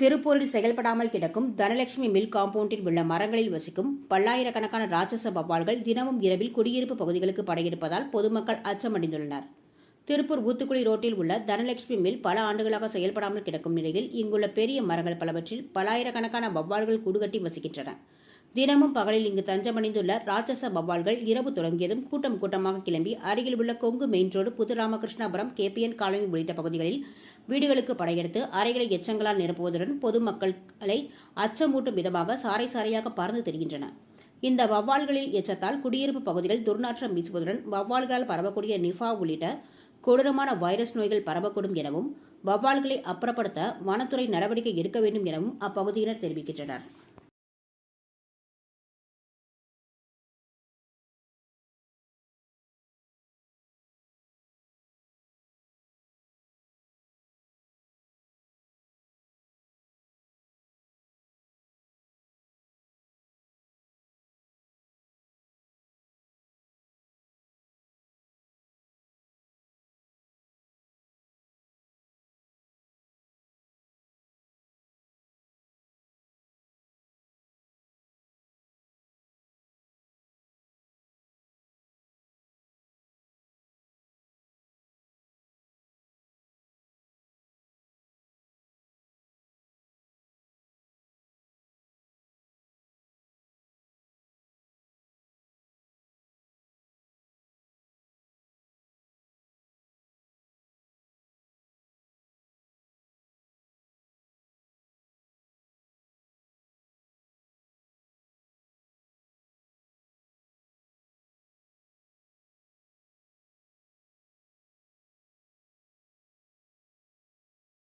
திருப்பூரில் செயல்படாமல் கிடக்கும் தனலட்சுமி மில் காம்பவுண்டில் உள்ள மரங்களில் வசிக்கும் பல்லாயிரக்கணக்கான ராட்சச வவ்வால்கள் தினமும் இரவில் குடியிருப்பு பகுதிகளுக்கு படையெடுப்பதால் பொதுமக்கள் அச்சமடைந்துள்ளனர். திருப்பூர் ஊத்துக்குளி ரோட்டில் உள்ள தனலட்சுமி மில் பல ஆண்டுகளாக செயல்படாமல் கிடக்கும் நிலையில் இங்குள்ள பெரிய மரங்கள் பலவற்றில் பல்லாயிரக்கணக்கான வவ்வால்கள் கூடுகட்டி வசிக்கின்றன. தினமும் பகலில் இங்கு தஞ்சமடைந்துள்ள ராட்சச வவ்வால்கள் இரவு தொடங்கியதும் கூட்டம் கூட்டமாக கிளம்பி அருகில் உள்ள Kongu main road Puduramakrishnapuram KPN colony உள்ளிட்ட பகுதிகளில் வீடுகளுக்கு படையெடுத்து அறைகளை எச்சங்களால் நிரப்புவதுடன் பொதுமக்களை அச்சமூட்டும் விதமாக சாறை சாறையாக பறந்து தெரிகின்றன. இந்த வவ்வால்களில் எச்சத்தால் குடியிருப்பு பகுதிகள் துர்நாற்றம் வீசுவதுடன் வவ்வால்களால் பரவக்கூடிய நிஃபா உள்ளிட்ட கொடூரமான வைரஸ் நோய்கள் பரவக்கூடும் எனவும் வவ்வால்களை அப்புறப்படுத்த வனத்துறை நடவடிக்கை எடுக்க வேண்டும் எனவும் அப்பகுதியினர் தெரிவிக்கின்றனர்.